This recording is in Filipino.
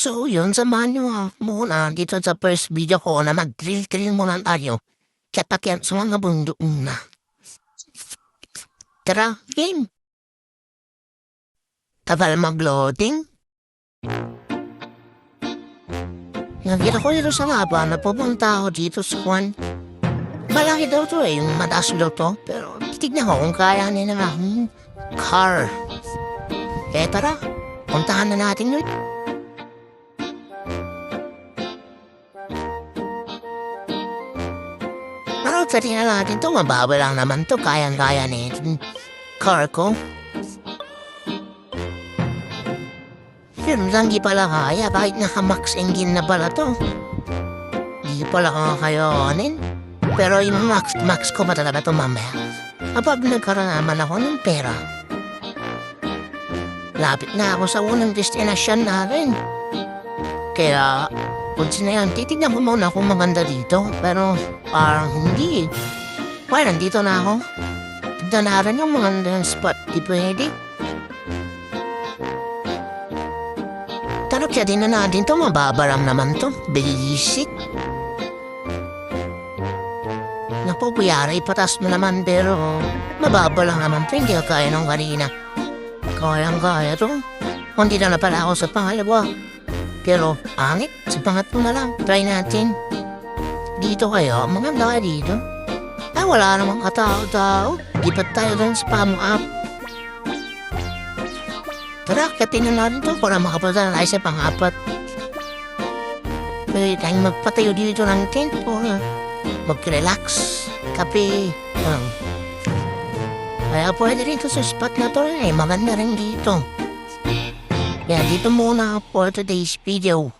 So yun, samahan nyo ah, muna dito sa first video ko na mag-drill-drill muna tayo. Katakyan sa mga bundok muna. Tara, game! Tagal mag-loading. Nakita ko dito sa mapa na pupunta ako dito sa Juan. Malaki daw to eh, yung mataas daw to. Pero titignan ko kung kaya nila ng car. Eh tara, puntahan na natin yun. Pero tingnan natin to, mababa lang naman to, kayang-kaya na yung car ko. Yun lang, di pala kaya, kahit naka-max engine na pala to. Di pala kakayanin. Pero yung max, max ko pa talaga to mamaya. Kapag nagkaroon naman ako ng pera. Lapit na ako sa unang destinasyon natin. Kaya, kung na yan, titignan ko muna kung maganda dito. Pero parang hindi. Well, nandito na ako. Tignan na rin yung magandang spot. Di pwede. Tara, kaya din na natin to. Mababaram naman to. Basic. Naku, kuyara, ipatas mo naman. Pero mababa lang naman to. Hindi ka kaya nung kanina. Kayang-kaya to. Hindi na na pala ako sa pangalawa. Pero, angit, sa pangatlo na lang. Try natin. Dito kayo, mga laka dito. Ah, wala namang katao-tao. Lipat tayo dun sa pamo up. Tara, katin na natin to para makapunta na tayo sa pang-apat. Pwede tayong magpatayo dito ng tent para mag-relax. Kape. Um, kaya pwede rin to sa spot na to eh. Maganda rin dito. Kaya dito muna for today's video.